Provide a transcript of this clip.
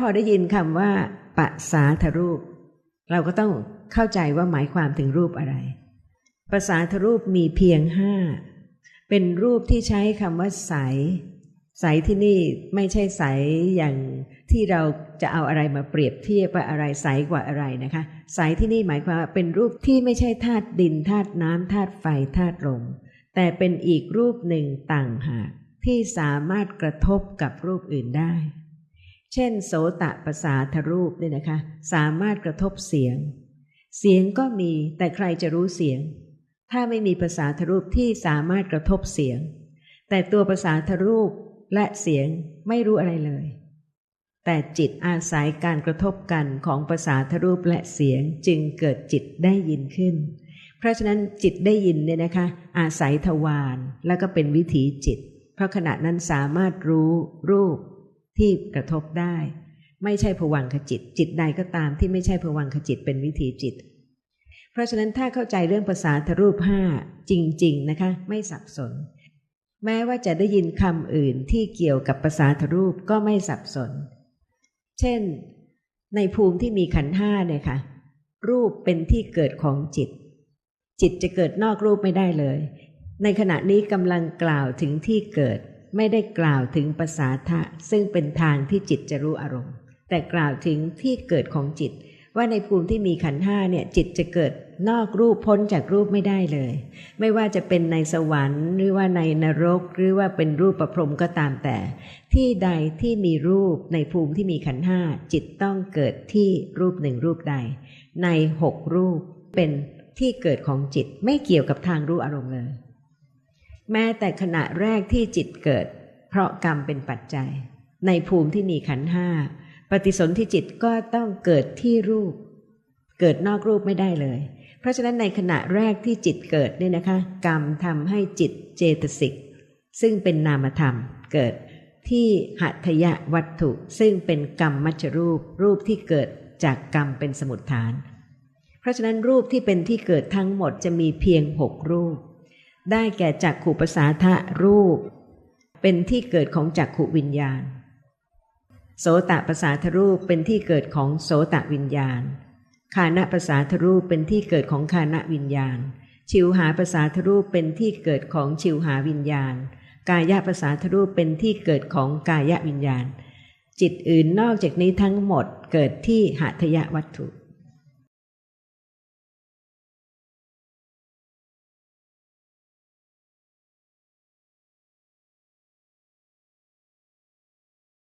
พอได้ยินคำว่าปะสาทรูป เราก็ต้องเข้าใจว่าหมายความถึงรูปอะไรภาษาทรูปมีเพียงห้าเป็นรูปที่ใช้คำว่าใส ใสที่นี่ไม่ใช่ใสอย่างที่เราจะเอาอะไรมาเปรียบเทียบว่าอะไรใสกว่าอะไรนะคะ ใสที่นี่หมายความว่าเป็นรูปที่ไม่ใช่ธาตุดินธาตุน้ำธาตุไฟธาตุลมแต่เป็นอีกรูปหนึ่งต่างหากที่สามารถกระทบกับรูปอื่นได้ เช่น โสตะภาษาทรูปเนี่ยนะคะ สามารถกระทบเสียง เสียงก็มีแต่ใครจะรู้เสียง ถ้าไม่มีภาษาทรูปที่สามารถกระทบเสียง แต่ตัวภาษาทรูปและเสียงไม่รู้อะไรเลย แต่จิตอาศัยการกระทบกันของภาษาทรูปและเสียงจึงเกิดจิตได้ยินขึ้น เพราะฉะนั้นจิตได้ยินเนี่ยนะคะ อาศัยทวารแล้วก็เป็นวิถีจิต เพราะขณะนั้นสามารถรู้รูป ที่กระทบได้ ไม่ใช่ผวังขจิต จิตใดก็ตามที่ไม่ใช่ผวังขจิตเป็นวิถีจิต เพราะฉะนั้นถ้าเข้าใจเรื่องภาษาทรูปห้าจริง ๆ นะคะ ไม่สับสน แม้ว่าจะได้ยินคำอื่นที่เกี่ยวกับภาษาทรูปก็ไม่สับสน เช่น ในภูมิที่มีขันห้าเนี่ยค่ะ รูปเป็นที่เกิดของจิต จิตจะเกิดนอกรูปไม่ได้เลย ในขณะนี้กำลังกล่าวถึงที่เกิด ไม่ได้กล่าวถึงภาษาทะซึ่งเป็นทางที่จิตจะรู้อารมณ์ แต่กล่าวถึงที่เกิดของจิต ว่าในภูมิที่มีขันห้าเนี่ยจิตจะเกิดนอกรูปพ้นจากรูปไม่ได้เลย ไม่ว่าจะเป็นในสวรรค์ หรือว่าในนรก หรือว่าเป็นรูปประพรมก็ตามแต่ ที่ใดที่มีรูปในภูมิที่มีขันห้าจิตต้องเกิดที่รูปหนึ่งรูปใด ในหกรูปเป็นที่เกิดของจิตไม่เกี่ยวกับทางรู้อารมณ์เลย แม้แต่ขณะแรกที่จิตเกิด เพราะกรรมเป็นปัจจัย ในภูมิที่มีขันห้าปฏิสนธิจิตก็ต้องเกิดที่รูป เกิดนอกรูปไม่ได้เลย เพราะฉะนั้นในขณะแรกที่จิตเกิดเนี่ยนะคะ กรรมทำให้จิตเจตสิก ซึ่งเป็นนามธรรมเกิดที่หัตยะวัตถุ ซึ่งเป็นกรรมมัจรูป รูปที่เกิดจากกรรมเป็นสมุดฐาน เพราะฉะนั้นรูปที่เป็นที่เกิดทั้งหมดจะมีเพียงหกรูป ได้แก่จักขุปสาทะรูป เป็นที่เกิดของจักขุวิญญาณ โสตประสาทรูปเป็นที่เกิดของโสตวิญญาณ คานะประสาทรูปเป็นที่เกิดของคานะวิญญาณ ชิวหาประสาทรูปเป็นที่เกิดของชิวหาวิญญาณ กายะประสาทรูปเป็นที่เกิดของกายะวิญญาณ จิตอื่นนอกจากนี้ทั้งหมดเกิดที่หัตยวัตถุ